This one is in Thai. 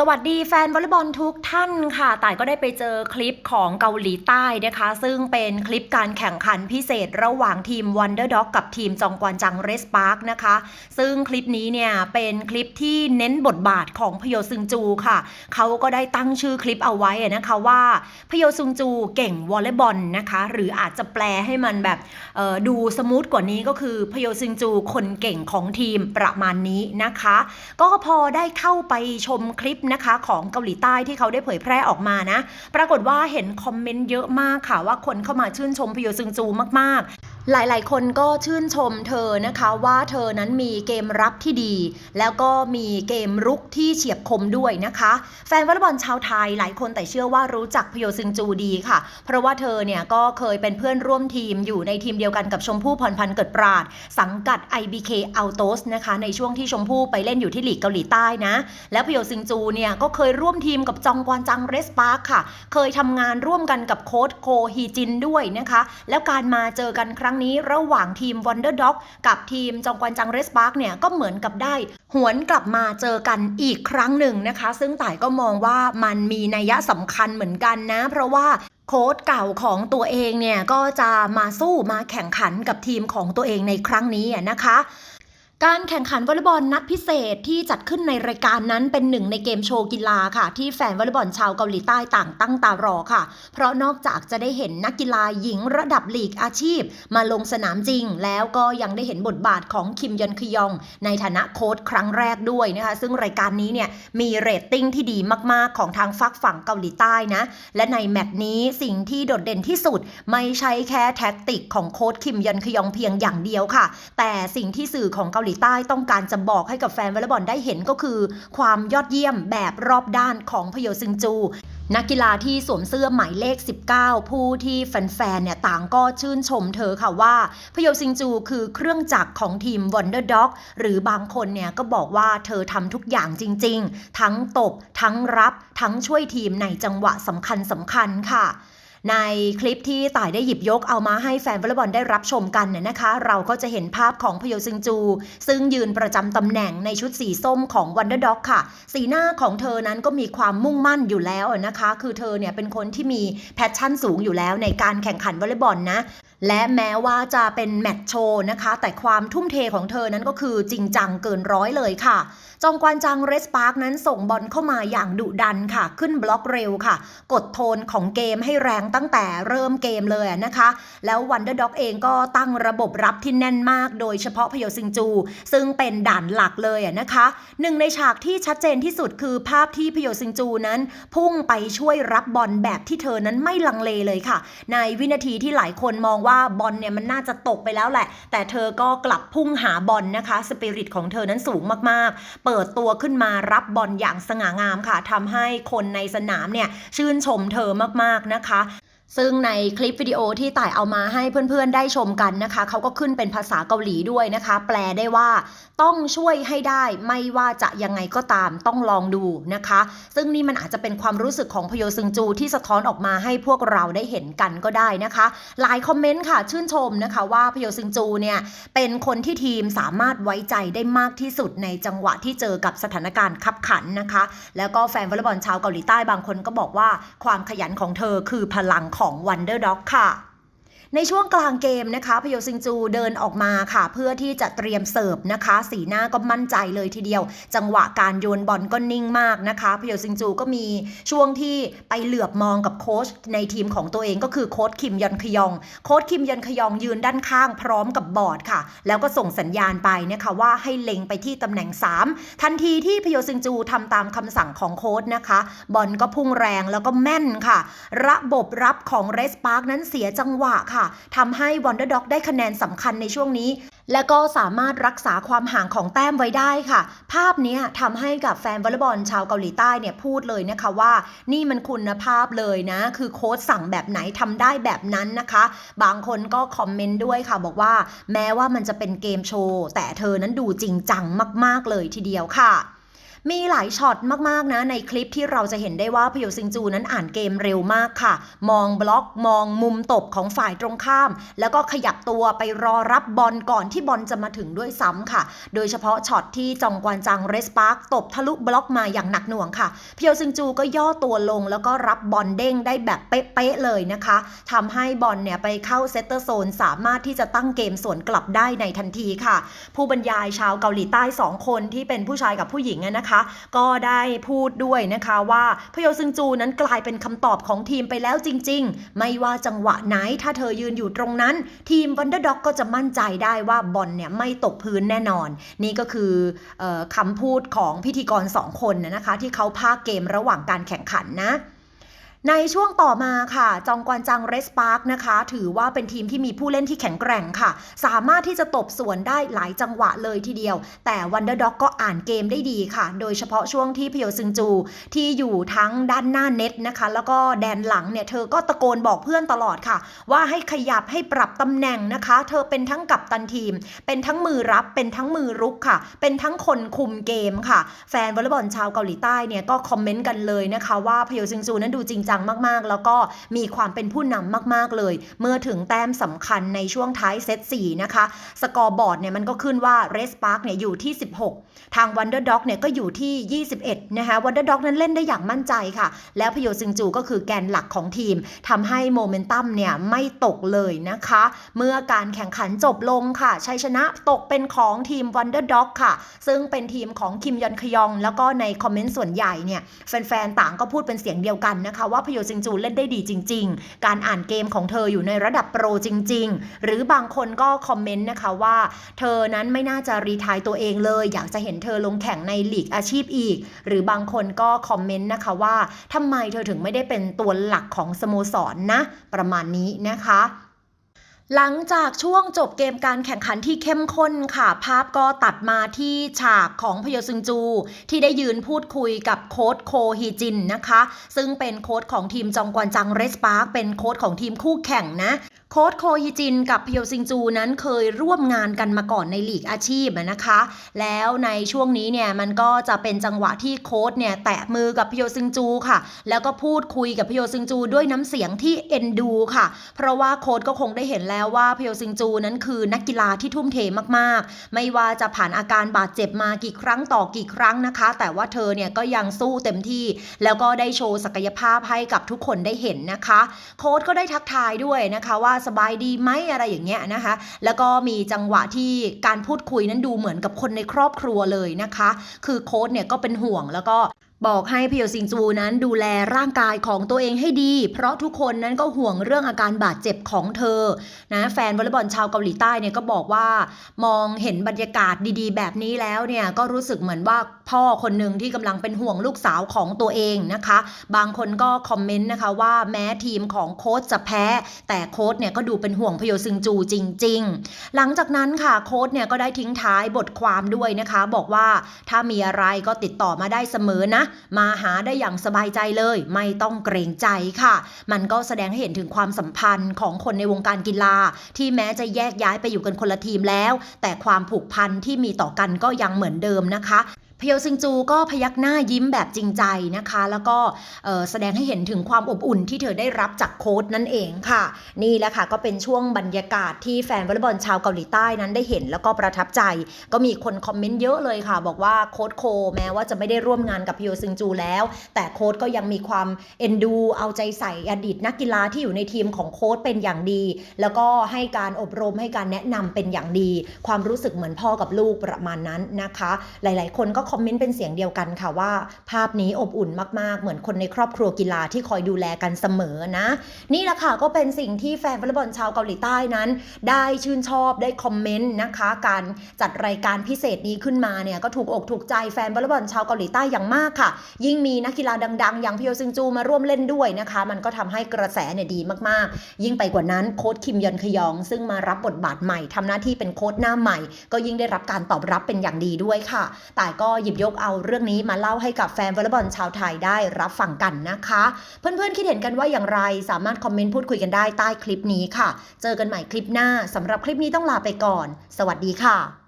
สวัสดีแฟนวอลเลย์บอลทุกท่านค่ะต่ายก็ได้ไปเจอคลิปของเกาหลีใต้นะคะ ซึ่งเป็นคลิปการแข่งขันพิเศษระหว่างทีม Wonder Dog กับทีมจองกวนจังเรสปาร์กนะคะ ซึ่งคลิปนี้เนี่ยเป็นคลิปที่เน้นบทบาทของพโยซึงจูค่ะ เขาก็ได้ตั้งชื่อคลิปเอาไว้นะคะว่าพโยซึงจูเก่งวอลเลย์บอลนะคะ หรืออาจจะแปลให้มันแบบดูสมูทกว่านี้ก็คือพโยซึงจูคนเก่งของทีมประมาณนี้นะคะ ก็พอได้เข้าไปชมคลิปนะคะของเกาหลีใต้ที่เขาได้เผยแพร่ออกมานะ ปรากฏว่าเห็นคอมเมนต์เยอะมากค่ะว่าคนเข้ามาชื่นชมพโยซึงจูมากๆ หลายๆ คนก็ชื่นชมเธอนะคะว่าเธอนั้นมีเกมรับที่ดี แล้วก็มีเกมรุกที่เฉียบคมด้วยนะคะ แฟนวอลเลย์บอลชาวไทยหลายคนแต่เชื่อว่ารู้จักพโยซึงจูดีค่ะ เพราะว่าเธอเนี่ยก็เคยเป็นเพื่อนร่วมทีมอยู่ในทีมเดียวกันกับชมพู่พรพันธ์เกิดปราด สังกัด IBK Autos นะคะในช่วงที่ชมพู่ไปเล่นอยู่ที่ลีกเกาหลีใต้นะ แล้วพโยซึงจูเนี่ยก็เคยร่วมทีมกับจองกวานจังเรสปาร์คค่ะ เคยทำงานร่วมกันกับโค้ชโคฮีจินด้วยนะคะ แล้วการมาเจอกันครั้งนี้ระหว่างทีม Wonder Dog กับทีมจองกวนจังเรสบาร์กเนี่ยก็เหมือนกับได้ หวนกลับมาเจอกันอีกครั้งหนึ่งนะคะ ซึ่งต่ายก็มองว่ามันมีนัยสำคัญเหมือนกันนะ เพราะว่าโค้ดเก่าของตัวเองเนี่ยก็จะมาสู้มาแข่งขันกับทีมของตัวเองในครั้งนี้นะคะ การแข่งขันวอลเลย์บอลนัดพิเศษที่จัดขึ้นในรายการนั้นเป็นหนึ่งในเกมโชว์กีฬาค่ะ ที่แฟนวอลเลย์บอลชาวเกาหลีใต้ต่างตั้งตารอค่ะ เพราะนอกจากจะได้เห็นนักกีฬาหญิงระดับลีกอาชีพ มาลงสนามจริง แล้วก็ยังได้เห็นบทบาทของคิมยอนคยอง ในฐานะโค้ชครั้งแรกด้วยนะคะ ซึ่งรายการนี้เนี่ยมีเรตติ้งที่ดีมากๆของทางฝักฝั่งเกาหลีใต้นะ และในแมตช์นี้สิ่งที่โดดเด่นที่สุด ไม่ใช่แค่แท็กติกของโค้ชคิมยอนคยองเพียงอย่างเดียวค่ะ แต่สิ่งที่สื่อของเกาหลีใต้ต้องการจะบอกให้กับแฟนวอลเลย์บอลได้เห็นก็คือ ความยอดเยี่ยมแบบรอบด้านของพโยซึงจูนักกีฬาที่สวมเสื้อหมายเลข 19 ผู้ที่แฟนๆ เนี่ยต่างก็ชื่นชมเธอค่ะว่าพโยซิงจูคือเครื่องจักรของทีม Wonder Dog หรือบางคนเนี่ยก็บอกว่าเธอทำทุกอย่างจริงๆ ทั้งตบ ทั้งรับ ทั้งช่วยทีมในจังหวะสำคัญสำคัญๆค่ะ ในคลิปที่ต่ายได้หยิบยกเอามาให้แฟนวอลเลย์บอลได้รับชมกันเนี่ยนะคะ เราก็จะเห็นภาพของพโยซึงจู ซึ่งยืนประจำตำแหน่งในชุดสีส้มของวันเดอร์ด็อกค่ะ สีหน้าของเธอนั้นก็มีความมุ่งมั่นอยู่แล้วนะคะ คือเธอเนี่ยเป็นคนที่มีแพชชั่นสูงอยู่แล้วในการแข่งขันวอลเลย์บอลนะ และแม้ว่าจะเป็นแมตช์โชว์นะคะ แต่ความทุ่มเทของเธอนั้นก็คือจริงจังเกินร้อยเลยค่ะ จองกวานจังเรสปาร์กนั้นส่งบอลเข้ามาอย่างดุดันค่ะ ขึ้นบล็อกเร็วค่ะ กดโทนของเกมให้แรงตั้งแต่เริ่มเกมเลยนะคะ แล้ววันเดอร์ด็อกเองก็ตั้งระบบรับที่แน่นมาก โดยเฉพาะพโยซิงจู ซึ่งเป็นด่านหลักเลยนะคะหนึ่งในฉากที่ชัดเจนที่สุดคือภาพที่พโยซิงจูนั้น พุ่งไปช่วยรับบอลแบบที่เธอนั้นไม่ลังเลเลยค่ะ ในวินาทีที่หลายคนมองว่าว่าบอลเนี่ยมันน่าจะตกไปแล้วแหละ แต่เธอก็กลับพุ่งหาบอลนะคะ สปิริตของเธอนั้นสูงมากๆ เปิดตัวขึ้นมารับบอลอย่างสง่างามค่ะทำให้คนในสนามเนี่ยชื่นชมเธอมากๆนะคะ ซึ่งในคลิปวิดีโอที่ต่ายเอามาให้เพื่อนๆได้ชมกันนะคะ เขาก็ขึ้นเป็นภาษาเกาหลีด้วยนะคะ แปลได้ว่าต้องช่วยให้ได้ไม่ว่าจะยังไงก็ตามต้องลองดูนะคะ ซึ่งนี่มันอาจจะเป็นความรู้สึกของพโยซึงจูที่สะท้อนออกมาให้พวกเราได้เห็นกันก็ได้นะคะ หลายคอมเมนต์ค่ะชื่นชมนะคะว่าพโยซึงจูเนี่ยเป็นคนที่ทีมสามารถไว้ใจได้มากที่สุดในจังหวะที่เจอกับสถานการณ์ขับขันนะคะ แล้วก็แฟนวอลเลย์บอลชาวเกาหลีใต้บางคนก็บอกว่าความขยันของเธอคือพลังของ Wonder Dog ค่ะ ในช่วงกลางเกมนะคะพโยซิงจูเดินออกมาค่ะ เพื่อที่จะเตรียมเสิร์ฟนะคะ สีหน้าก็มั่นใจเลยทีเดียว จังหวะการโยนบอลก็นิ่งมากนะคะพโยซิงจูก็มีช่วงที่ไปเหลือบมองกับโค้ชในทีมของตัวเองก็คือโค้ชคิมยอนคยอง โค้ชคิมยอนคยองยืนด้านข้างพร้อมกับบอร์ดค่ะ แล้วก็ส่งสัญญาณไปนะคะว่าให้เล็งไปที่ตำแหน่ง 3 ทันทีที่พโยซิงจูทำตามคำสั่งของโค้ชนะคะ บอลก็พุ่งแรงแล้วก็แม่นค่ะ ระบบรับของเรสปาร์กนั้นเสียจังหวะค่ะทำให้ Wonder Dog ได้คะแนนสำคัญในช่วงนี้ และก็สามารถรักษาความห่างของแต้มไว้ได้ค่ะ ภาพนี้ทำให้กับแฟนวอลเลย์บอลชาวเกาหลีใต้เนี่ยพูดเลยนะคะว่า นี่มันคุณภาพเลยนะ คือโค้ชสั่งแบบไหนทำได้แบบนั้นนะคะ บางคนก็คอมเมนต์ด้วยค่ะ บอกว่าแม้ว่ามันจะเป็นเกมโชว์แต่เธอนั้นดูจริงจังมาก ๆ เลยทีเดียวค่ะ มีหลายช็อตมากๆนะในคลิปที่เราจะเห็นได้ว่าพโยซิงจูนั้นอ่านเกมเร็วมากค่ะ มองบล็อกมองมุมตบของฝ่ายตรงข้าม แล้วก็ขยับตัวไปรอรับบอลก่อนที่บอลจะมาถึงด้วยซ้ำค่ะ โดยเฉพาะช็อตที่จองกวานจังเรสปาร์กตบทะลุบล็อกมาอย่างหนักหน่วงค่ะพโยซิงจูก็ย่อตัวลงแล้วก็รับบอลเด้งได้แบบเป๊ะๆเลยนะคะทำให้บอลเนี่ยไปเข้าเซตเตอร์โซนสามารถที่จะตั้งเกมสวนกลับได้ในทันทีค่ะ ผู้บรรยายชาวเกาหลีใต้ 2 คนที่เป็นผู้ชายกับผู้หญิงนะคะก็ได้พูดด้วยนะคะว่าพโยซึงจูนั้นกลายเป็นคำตอบของทีมไปแล้วจริง ๆ ไม่ว่าจังหวะไหนถ้าเธอยืนอยู่ตรงนั้น ทีมวันเดอร์ด็อกก็จะมั่นใจได้ว่าบอลเนี่ยไม่ตกพื้นแน่นอน นี่ก็คือออคำพูดของพิธีกร2คนนะคะ ที่เขาพากเกมระหว่างการแข่งขันนะ ในช่วงต่อมาค่ะ จองกวนจังเรสปาร์กนะคะ ถือว่าเป็นทีมที่มีผู้เล่นที่แข็งแกร่งค่ะ สามารถที่จะตบสวนได้หลายจังหวะเลยทีเดียว แต่วันเดอร์ด็อกก็อ่านเกมได้ดีค่ะ โดยเฉพาะช่วงที่พโยซึงจู ที่อยู่ทั้งด้านหน้าเน็ตนะคะ แล้วก็แดนหลังเนี่ย เธอก็ตะโกนบอกเพื่อนตลอดค่ะ ว่าให้ขยับให้ปรับตำแหน่งนะคะ เธอเป็นทั้งกัปตันทีม เป็นทั้งมือรับเป็นทั้งมือรุกค่ะ เป็นทั้งคนคุมเกมค่ะ แฟนวอลเลย์บอลชาวเกาหลีใต้เนี่ยก็คอมเมนต์กันเลยนะคะว่าพโยซึงจูนั้นดูจริงจังมากๆ แล้วก็มีความเป็นผู้นำมากๆเลย เมื่อถึงแต้มสำคัญในช่วงท้ายเซต4นะคะ สกอร์บอร์ดเนี่ยมันก็ขึ้นว่าเรสปาร์กเนี่ยอยู่ที่ 16 ทางวันเดอร์ด็อกเนี่ยก็อยู่ที่ 21 นะคะวันเดอร์ด็อกนั้นเล่นได้อย่างมั่นใจค่ะ แล้วพโยซึงจูก็คือแกนหลักของทีมทำให้โมเมนตัมเนี่ยไม่ตกเลยนะคะ เมื่อการแข่งขันจบลงค่ะชัยชนะตกเป็นของทีมวันเดอร์ด็อกค่ะ ซึ่งเป็นทีมของคิมยอนคยอง แล้วก็ในคอมเมนต์ส่วนใหญ่เนี่ยแฟนๆ ต่างก็พูดเป็นเสียงเดียวกันนะคะว่าพโยซิงจูเล่นได้ดีจริง ๆ การอ่านเกมของเธออยู่ในระดับโปรจริง ๆ หรือบางคนก็คอมเมนต์นะคะว่า เธอนั้นไม่น่าจะรีทายตัวเองเลย อยากจะเห็นเธอลงแข่งในลีกอาชีพอีก หรือบางคนก็คอมเมนต์นะคะว่าทำไมเธอถึงไม่ได้เป็นตัวหลักของสโมสรนนะ ประมาณนี้นะคะ หลังจากช่วงจบเกมการแข่งขันที่เข้มข้นค่ะ ภาพก็ตัดมาที่ฉากของพโยซึงจู ที่ได้ยืนพูดคุยกับโค้ดโคฮีจินนะคะ ซึ่งเป็นโค้ดของทีมจองกวนจังเรสปาร์กเป็นโค้ดของทีมคู่แข่งนะ โค้ชโคฮิจินกับพโยซิงจูนั้นเคยร่วมงานกันมาก่อนในลีกอาชีพนะคะ แล้วในช่วงนี้เนี่ยมันก็จะเป็นจังหวะที่โค้ชเนี่ยแตะมือกับพโยซิงจูค่ะ แล้วก็พูดคุยกับพโยซิงจูด้วยน้ำเสียงที่เอ็นดูค่ะ เพราะว่าโค้ชก็คงได้เห็นแล้วว่าพโยซิงจูนั้นคือนักกีฬาที่ทุ่มเทมากๆ ไม่ว่าจะผ่านอาการบาดเจ็บมากี่ครั้งต่อกี่ครั้งนะคะ แต่ว่าเธอเนี่ยก็ยังสู้เต็มที่ แล้วก็ได้โชว์ศักยภาพให้กับทุกคนได้เห็นนะคะ โค้ชก็ได้ทักทายด้วยนะคะว่าสบายดีไหมอะไรอย่างเงี้ยนะคะ แล้วก็มีจังหวะที่การพูดคุยนั้นดูเหมือนกับคนในครอบครัวเลยนะคะ คือโค้ดเนี่ยก็เป็นห่วงแล้วก็ บอกให้พโยซิงจูนั้นดูแลร่างกายของตัวเองให้ดี เพราะทุกคนนั้นก็ห่วงเรื่องอาการบาดเจ็บของเธอนะแฟนวอลเลย์บอลชาวเกาหลีใต้เนี่ยก็บอกว่า มองเห็นบรรยากาศดีๆ แบบนี้แล้วเนี่ยก็รู้สึกเหมือนว่าพ่อคนหนึ่งที่กำลังเป็นห่วงลูกสาวของตัวเองนะคะ บางคนก็คอมเมนต์นะคะว่าแม้ทีมของโค้ชจะแพ้ แต่โค้ชเนี่ยก็ดูเป็นห่วงพโยซึงจูจริง ๆ หลังจากนั้นค่ะโค้ชเนี่ยก็ได้ทิ้งท้ายบทความด้วยนะคะ บอกว่าถ้ามีอะไรก็ติดต่อมาได้เสมอนะมาหาได้อย่างสบายใจเลย ไม่ต้องเกรงใจค่ะ มันก็แสดงให้เห็นถึงความสัมพันธ์ของคนในวงการกีฬา ที่แม้จะแยกย้ายไปอยู่กันคนละทีมแล้ว แต่ความผูกพันที่มีต่อกันก็ยังเหมือนเดิมนะคะ พโยซิงจูก็พยักหน้ายิ้มแบบจริงใจนะคะ แล้วก็แสดงให้เห็นถึงความอบอุ่นที่เธอได้รับจากโค้ชนั่นเองค่ะ นี่แหละค่ะก็เป็นช่วงบรรยากาศที่แฟนวอลเลย์บอลชาวเกาหลีใต้นั้นได้เห็นแล้วก็ประทับใจ ก็มีคนคอมเมนต์เยอะเลยค่ะ บอกว่าโค้ชโค แม้ว่าจะไม่ได้ร่วมงานกับพโยซิงจูแล้ว แต่โค้ชก็ยังมีความเอ็นดู เอาใจใส่อดีตนักกีฬาที่อยู่ในทีมของโค้ชเป็นอย่างดี แล้วก็ให้การอบรมให้การแนะนำเป็นอย่างดี ความรู้สึกเหมือนพ่อกับลูกประมาณนั้นนะคะ หลาย ๆ คนก็คอมเมนต์เป็นเสียงเดียวกันค่ะว่า ภาพนี้อบอุ่นมากๆ เหมือนคนในครอบครัวกีฬาที่คอยดูแลกันเสมอนะ นี่แหละค่ะก็เป็นสิ่งที่แฟนวอลเลย์บอลชาวเกาหลีใต้นั้น ได้ชื่นชอบได้คอมเมนต์นะคะ การจัดรายการพิเศษนี้ขึ้นมาเนี่ยก็ถูกอกถูกใจแฟนวอลเลย์บอลชาวเกาหลีใต้อย่างมากค่ะ ยิ่งมีนักกีฬาดังๆ อย่างพิโยซึงจูมาร่วมเล่นด้วยนะคะ มันก็ทำให้กระแสเนี่ยดีมากๆ ยิ่งไปกว่านั้นโค้ชคิมยอนคยอง ซึ่งมารับบทบาทใหม่ทำหน้าที่เป็นโค้ชหน้าใหม่ ก็ยิ่งได้รับการตอบรับเป็นอย่างดีด้วยค่ะ แต่ก็หยิบยกเอาเรื่องนี้มาเล่าให้กับแฟนวอลเลย์บอลชาวไทยได้รับฟังกันนะคะ เพื่อนๆคิดเห็นกันว่าอย่างไรสามารถคอมเมนต์พูดคุยกันได้ใต้คลิปนี้ค่ะ เจอกันใหม่คลิปหน้าสำหรับคลิปนี้ต้องลาไปก่อน สวัสดีค่ะ